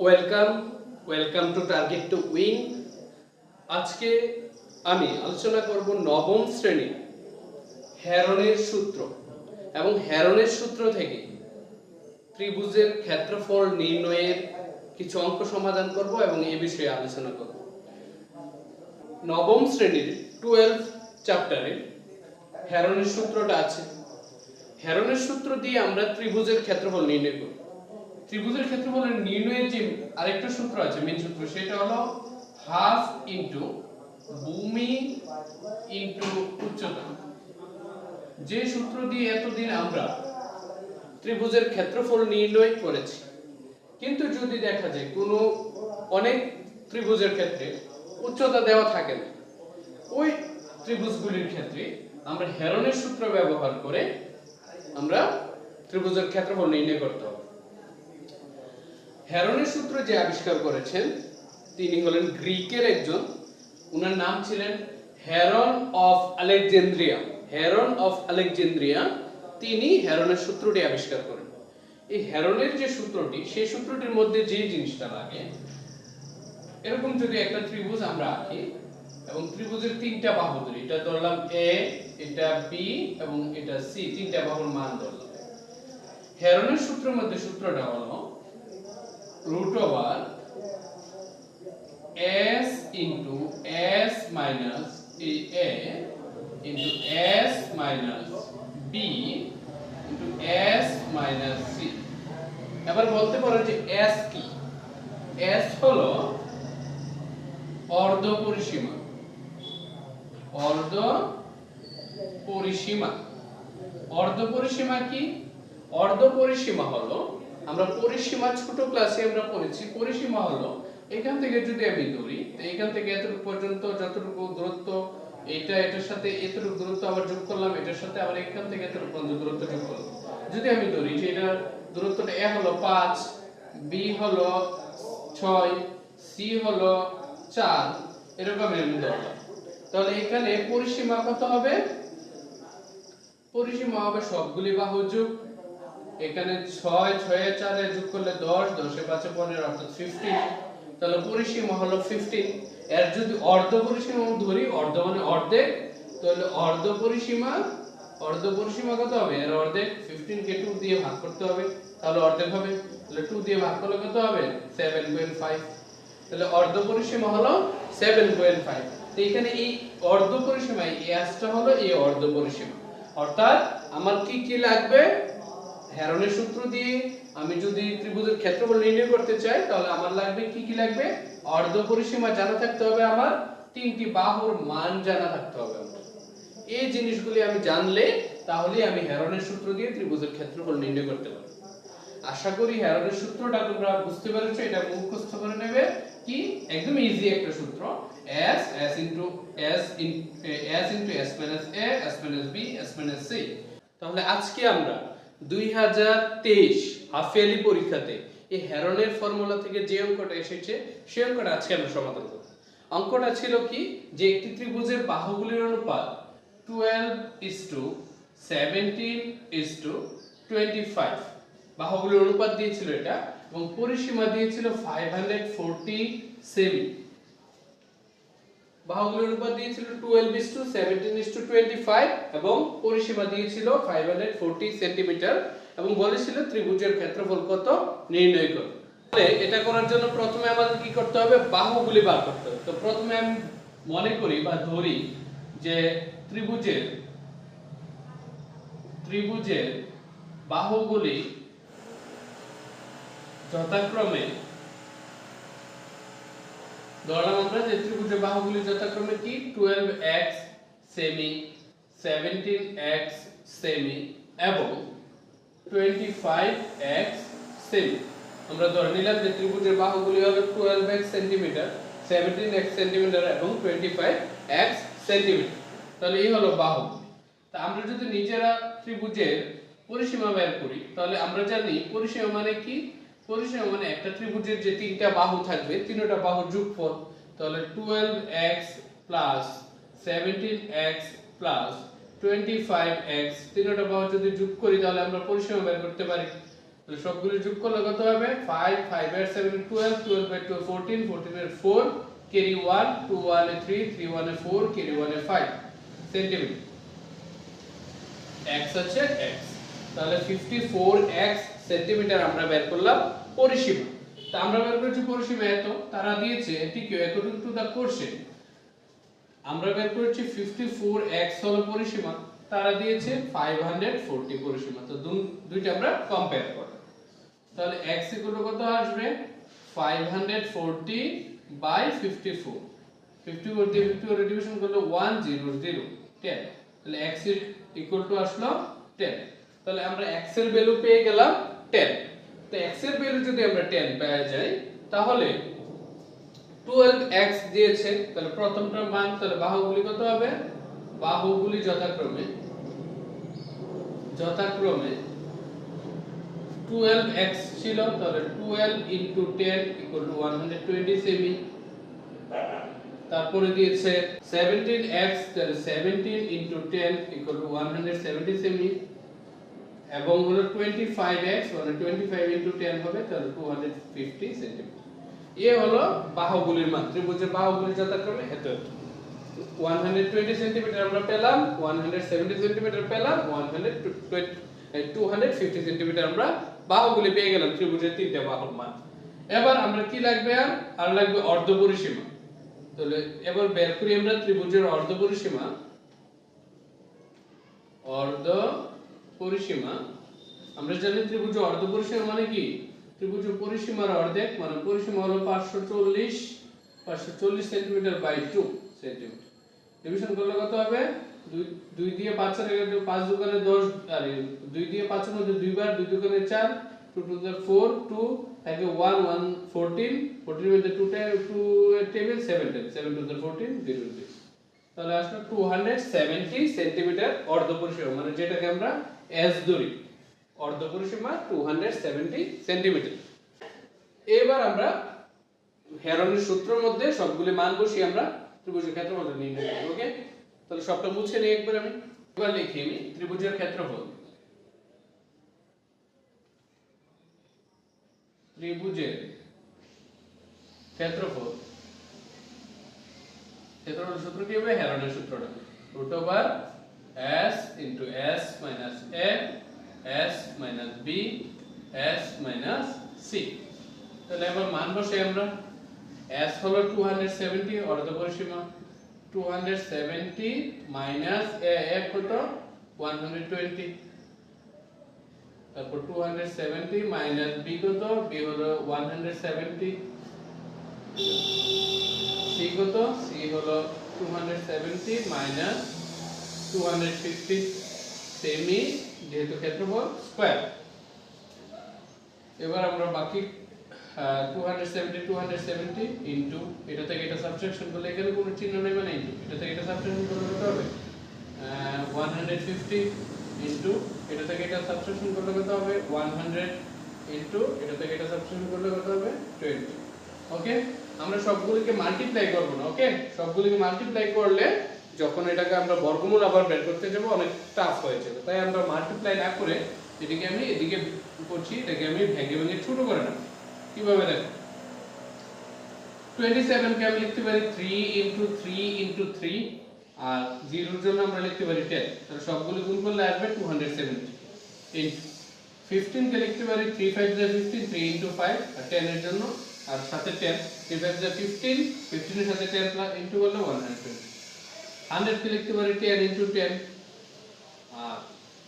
Welcome welcome to target to win আজকে আমি আলোচনা করব নবম শ্রেণির হ্যারনের সূত্র। এবং হ্যারনের সূত্র থেকে ত্রিভুজের ক্ষেত্রফল নির্ণয়ের কিছু অঙ্ক সমাধান করব এবং এ বিষয়ে আলোচনা করব। নবম শ্রেণির টুয়েলভ চ্যাপ্টারে হ্যারনের সূত্রটা আছে। হ্যারনের সূত্র দিয়ে আমরা ত্রিভুজের ক্ষেত্রফল নির্ণয় করি ত্রিভুজের ক্ষেত্রফলের নির্ণয়ের যে আরেকটা সূত্র আছে মেন সূত্র, সেটা হলো হাফ ইনটু ভূমি ইনটু উচ্চতা। যে সূত্র দিয়ে এতদিন আমরা ত্রিভুজের ক্ষেত্রফল নির্ণয় করেছি, কিন্তু যদি দেখা যায় কোনো অনেক ত্রিভুজের ক্ষেত্রে উচ্চতা দেওয়া থাকে না, ওই ত্রিভুজগুলির ক্ষেত্রে আমরা হেরনের সূত্র ব্যবহার করে আমরা ত্রিভুজের ক্ষেত্রফল নির্ণয় করতে হেরনের সূত্র যে আবিষ্কার করেছেন, তিনি হলেন গ্রিকের একজন। উনার নাম ছিলেন Heron of Alexandria. Heron of Alexandria, তিনি হেরনের সূত্রটি আবিষ্কার করেন। এই হেরনের যে সূত্রটি, সেই সূত্রটির মধ্যে যে জিনিসটা লাগে, এরকম যদি একটা ত্রিভুজ আমরা আঁকি, এবং ত্রিভুজের তিনটা বাহু ধরি, এটা ধরলাম এ এটা বি এবং এটা সি তিনটা বাহুর মান ধরলাম। হেরনের সূত্রের মধ্যে সূত্রটা হলো root over s into s minus a a into s minus b into s minus c এবার বলতে পারো যে s কি s হলো অর্ধ পরিসীমা অর্ধ পরিসীমা অর্ধ পরিসীমা কি অর্ধ পরিসীমা হলো আমরা পরিসীমা, ছোট ক্লাসে আমরা পড়েছি। পরিসীমা হলো, এখান থেকে যদি আমি ধরি, তো এখান থেকে এতটুকু পর্যন্ত, যতটুকু দূরত্ব, এটা, এটার সাথে এতটুকু দূরত্ব আবার যোগ করলাম, এটার সাথে আবার এখান থেকে এতটুকু পর্যন্ত দূরত্ব যোগ করলাম। যদি আমি ধরি যে এটার দূরত্বটা এ হলো পাঁচ বি হলো ছয় সি হলো চার, এরকম আমি ধরলাম। তাহলে এখানে পরিসীমা কত হবে? পরিসীমা হবে সবগুলি বাহু যোগ এখানে ছয়, ছয়ে চারে যোগ করলে দশ, দশে পাঁচে পনেরো, অর্থাৎ ফিফটিন তাহলে পরিসীমা হলো ফিফটিন এর যদি অর্ধ পরিসীমা ধরি, অর্ধ মানে অর্ধেক, তাহলে অর্ধ পরিসীমা অর্ধ পরিসীমা কত হবে? এর অর্ধেক ফিফটিন কে টু দিয়ে ভাগ করতে হবে। তাহলে অর্ধেক হবে। তাহলে টু দিয়ে ভাগ করলে কত হবে? সেভেন পয়েন্ট ফাইভ তাহলে অর্ধ পরিসীমা হলো সেভেন পয়েন্ট ফাইভ তো এখানে এই অর্ধ পরিসীমা এই এসটা হলো এই অর্ধ পরিসীমা। অর্থাৎ আমার কি কি লাগবে? হেরনের সূত্র দিয়ে আমি যদি ত্রিভুজের ক্ষেত্রফল নির্ণয় করতে চাই, তাহলে আমার লাগবে কি কি লাগবে? অর্ধ পরিসীমা জানা থাকতে হবে আমার, তিনটি বাহুর মান জানা থাকতে হবে এই জিনিসগুলি আমি জানলে তাহলে আমি হেরনের সূত্র দিয়ে ত্রিভুজের ক্ষেত্রফল নির্ণয় করতে পারব। আশা করি হেরনের সূত্রটা তোমরা বুঝতে পেরেছ, এটা মুখস্থ করে নেবে। কি? একদম ইজি একটা সূত্র। S s into s in s into s minus a, s minus b, s minus c তাহলে আজকে আমরা 2023 হাফ ইয়ারলি পরীক্ষাতে এই হেরনের ফর্মুলা থেকে যে অঙ্কটা এসেছে, সেই অঙ্কটা আজকে আমরা সমাধান করব। অঙ্কটা ছিল কি যে একটি ত্রিভুজের বাহুগুলির অনুপাত 12 is to 17 is to 25 বাহুগুলির অনুপাত দিয়েছিল এটা এবং পরিসীমা দিয়েছিল 540 সেমি বাহুগুলির অনুপাত দিয়েছিল 12 is to 17 is to 25 এবং পরিসীমা দিয়েছিল 540 সেন্টিমিটার এবং বলেছিল ত্রিভুজের ক্ষেত্রফল কত নির্ণয় করো তাহলে এটা করার জন্য প্রথমে আমাদের কি করতে হবে? বাহুগুলি বার করতে হবে। তো প্রথমে আমি মনে করি বা ধরি যে ত্রিভুজের ত্রিভুজের বাহুগুলি যথাক্রমে ধরলাম আমরা যে ত্রিভুজের বাহুগুলি যথাক্রমে কি? 12x সেমি 17x সেমি এবং 25x সেমি আমরা ধরে নিলাম যে ত্রিভুজের বাহুগুলি হবে 12x সেন্টিমিটার 17x সেন্টিমিটার এবং 25x সেন্টিমিটার তাহলে এই হলো বাহু। তা আমরা যদি নিজেরা ত্রিভুজের পরিসীমা বের করি, তাহলে আমরা জানি পরিসীমা মানে কি? পরিসীমা মানে একটা ত্রিভুজের যে তিনটা বাহু থাকবে, তিনটা বাহুর যোগফল, তাহলে 12x 17x 25x তিনটা বাহু যদি যোগ করি, তাহলে আমরা পরিসীমা বের করতে পারি। তাহলে সবগুলো যোগ করলে কত হবে? 5 5 এর 7 12 12 বাই 2 14 14 এর 4 ক্যারি 1 2 1 এ 3 3 1 এ 4 ক্যারি 1 এ 5 সেন্টিমিটার x আছে x তাহলে 54x সেন্টিমিটার আমরা বের করলাম পরিসীমা। তা আমরা বের করেছি পরিসীমা এত, তারা দিয়েছে এটি কি অ্যাকর্ডিং টু দা কোশ্চেন আমরা বের করেছি 54x হলো পরিসীমা, তারা দিয়েছে 540 পরিসীমা। তো দুইটা আমরা কম্পেয়ার করব তাহলে x কত আসবে? 540 বাই 54 54 দিয়ে 54 ডিভিশন করলে 1 0 0 10 তাহলে x ইকুয়াল টু আসলো 10 তাহলে আমরা x এর ভ্যালু পেয়ে গেলাম 10 তো x এর ভ্যালু যদি আমরা 10 পেয়ে যাই, তাহলে 12x দিয়েছে, তাহলে প্রথমটার মান, তাহলে বাহুগুলি কত হবে? বাহুগুলি যথাক্রমে যথাক্রমে 12x ছিল, তাহলে 12 into 10 equal to 120 সেমি তারপরে দিয়েছে 17x তাহলে 17 into 10 equal to 170 সেমি এবং হলো 25x মানে 25 into 10 হবে, তাহলে 250 সেন্টিমিটার এ হলো বাহুগুলির মান ত্রিভুজের বাহুগুলি যথাক্রমে এত এত 120 সেন্টিমিটার আমরা পেলাম 170 সেন্টিমিটার পেলাম 120 250 সেন্টিমিটার আমরা বাহুগুলি পেয়ে গেলাম, ত্রিভুজের তিনটা বাহুর মান। এবার আমরা কি লাগবে আর? আর লাগবে অর্ধ পরিসীমা তাহলে এবার বের করি আমরা ত্রিভুজের অর্ধপরিসীমা। অর্ধ পরিসীমা। আমরা জানি ত্রিভুজ অর্ধ পরিসীমা মানে কি? ত্রিভুজ পরিসীমার অর্ধেক মানে পরিসীমা হলো 540 540 সেন্টিমিটার বাই 2 সেন্টিমিটার। ডিভিশন করলে কত হবে? দুই দিয়ে পাঁচ এর এগারো, পাঁচ দোকানে 10 আরে দুই দিয়ে পাঁচের মধ্যে দুইবার দুই দোকানে 4 2 টু দ্য 4 2 থাকে 1 1 14 14 এর মধ্যে 2 টা 2 টেবিল 7 টেবিল 7 টু 14 0 0 তাহলে আসলে 270 সেন্টিমিটার অর্ধ পরিসীমা মানে যেটাকে আমরা এস ধরি। অর্ধ পরিসীমা 270 সেন্টিমিটার এবার আমরা হেরনের সূত্রের মধ্যে সবগুলি মান বসিয়ে আমরা ত্রিভুজের ক্ষেত্রফল নির্ণয় করব ওকে তাহলে সবটা মুছে নিই একবার আমি। এবার লিখি আমি, ত্রিভুজের ক্ষেত্রফল। ত্রিভুজের ক্ষেত্রফল ক্ষেত্রফল সূত্র কি হবে হেরনের সূত্রটা root over s into s minus a, s minus b, s minus c তাহলে এবার মান বসে আমরা। S হলো 270 অর্ধ পরিসীমা 270 মাইনাস a a কত 120 তারপর 270 মাইনাস b কত? B হলো 170 c কত? c হলো 270 মাইনাস 250 সেমি যেহেতু ক্ষেত্রফল স্কয়ার এবার আমরা বাকি আহ, 270 270 ইনটু এটা থেকে এটা সাবট্রাকশন করলে এখানে কোনো চিহ্ন নেই মানে ইনটু এটা থেকে এটা সাবট্রাকশন করলে কত হবে? আহ, 150 ইনটু এটা থেকে এটা সাবট্রাকশন করলে কত হবে? 100 ইনটু এটা থেকে এটা সাবট্রাকশন করলে কত হবে? 20 ওকে আমরা সবগুলোকে মাল্টিপ্লাই করব না ওকে সবগুলোকে মাল্টিপ্লাই করলে যখন এটাকে আমরা বর্গমূল আবার বের করতে যাব অনেক টাফ হয়ে যাবে। তাই আমরা মাল্টিপ্লাই না করে এদিকে আমি এদিকে করছি, এটাকে আমি ভেঙে ভেঙে ছোট করে নেব। কীভাবে দেখো? 27 কে আমি লিখতে পারি 3 into 3 into 3 আর 0 এর জন্য আমরা লিখতে পারি 10 তাহলে সবগুলো গুণ করলে আসবে 270 into 15 কে লিখতে পারি 3 5 যা 15 3 into 5 আর 10 এর জন্য আর সাথে 10 3 5 যা 15 15 এর সাথে 10 প্লাস ইনটু করলে 120 100 কে লিখতে পারি 10 into 10 আর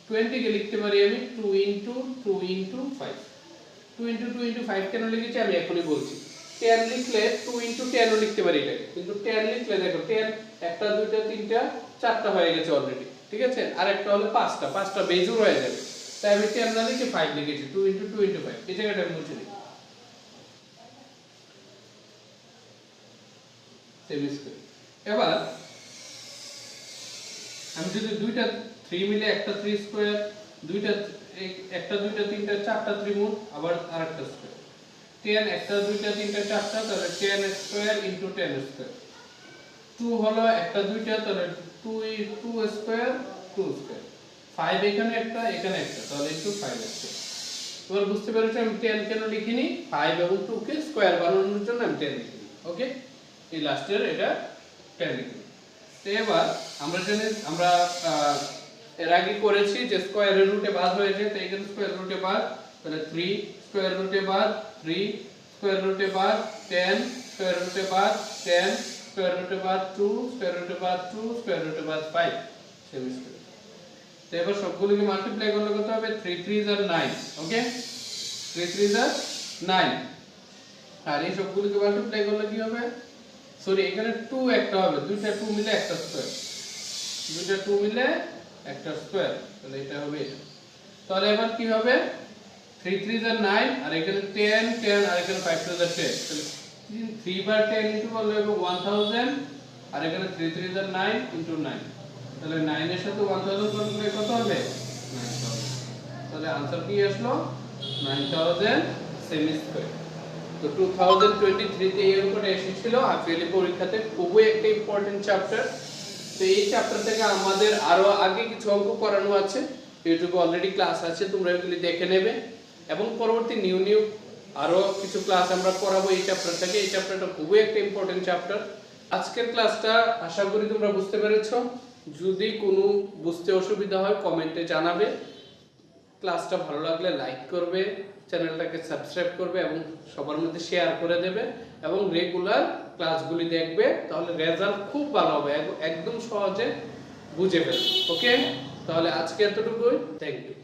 20 কে লিখতে পারি আমি 2 into 2 into 5 2 into 2 into 5 কেন লিখেছি? আমি এখনই বলছি। 10 লিখলে 2 into 10 ও লিখতে পারি এটাকে। কিন্তু 10 লিখলে দেখো 10 একটা, দুইটা, তিনটা, চারটা হয়ে গেছে অলরেডি ঠিক আছে? আর একটা হলো পাঁচটা। পাঁচটা বেজুর হয়ে যাবে। তাই আমি 10 না লিখে 5 লিখেছি। 2 into 2 into 5 এই জায়গাটা আমি মুছে দিই। এবার আমি যদি দুইটা 3 মিলে একটা 3 স্কয়ার দুইটা একটা, দুইটা, তিনটা, চারটা ত্রিমুখ আবার আরেকটা স্কয়ার 10 একটা, দুইটা, তিনটা, চারটা, তাহলে 10 স্কয়ার ইনটু 10 স্কয়ার 2 হলো একটা, দুইটা, তাহলে 2 ই 2 স্কয়ার 2 স্কয়ার 5 এখানে একটা এখানে একটা, তাহলে ইনটু 5 স্কয়ার এবার বুঝতে পেরেছ আমি 10 কেন লিখিনি? 5 এবং 2 কে স্কয়ার বানানোর জন্য আমি 10 লিখিনি ওকে এই লাস্টের এটা 10 লিখিনি তো এবার আমরা জানি, আমরা এর আগে করেছি যে স্কয়ারের রুটে বাদ হয়েছে, তো এখানে স্কোয়ার রুটে বাদ তাহলে থ্রি স্কোয়ার রুটে বাদ থ্রি স্কোয়ার রুটে বাদ টেন স্কোয়ার রুটে বাদ টেন স্কোয়ার রুটে বাদ টু স্কোয়ার রুটে বাদ টু স্কোয়ার রুটে বাদ 5 সেমি স্কয়ার তো এবার সবগুলোকে মাল্টিপ্লাই করলে কত হবে? 3 3 আর নাইন ওকে 3 3 আর নাইন আর এই সবগুলোকে মাল্টিপ্লাই করলে কি হবে? সরি এখানে টু একটা হবে। দুইটা টু মিলে একটা স্কোয়ার দুইটা টু মিলে একটা স্কোয়ার তাহলে এটা হবে তাহলে এবার কি হবে? থ্রি থ্রি যা নাইন আর এখানে টেন টেন আর এখানে ফাইভ টু যা টেন থ্রি বার টেন ইনটু করলে হবে ওয়ান থাউজেন্ড আর এখানে থ্রি থ্রি যা নাইন ইনটু নাইন তাহলে নাইনের সাথে ওয়ান থাউজেন্ড করলে কত হবে? নাইন থাউজেন্ড তাহলে आंसर কি আসলো? নাইন থাউজেন্ড সেমি স্কোয়ার তো 2023 তে এই অঙ্কটা এসেছিল হাফিয়ালি পরীক্ষাতে খুবই একটা ইম্পর্টেন্ট চ্যাপ্টার তো এই চ্যাপ্টার থেকে আমাদের আরও আগে কিছু অঙ্ক করানো আছে। ইউটিউবে অলরেডি ক্লাস আছে, তোমরা এগুলি দেখে নেবে। এবং পরবর্তী নিউ নিউ আরও কিছু ক্লাস আমরা করাবো এই চ্যাপ্টার থেকে। এই চ্যাপ্টারটা খুবই একটা ইম্পর্টেন্ট চ্যাপ্টার আজকের ক্লাসটা আশা করি তোমরা বুঝতে পেরেছ। যদি কোনো বুঝতে অসুবিধা হয় কমেন্টে জানাবে। ক্লাসটা ভালো লাগলে লাইক করবে চ্যানেলটাকে সাবস্ক্রাইব করবে এবং সবার মধ্যে শেয়ার করে দেবে এবং রেগুলার ক্লাসগুলি দেখবে, তাহলে রেজাল্ট খুব ভালো হবে, একদম সহজে বুঝে ফেলবে। ওকে তাহলে আজকে এতটুকুই। Thank you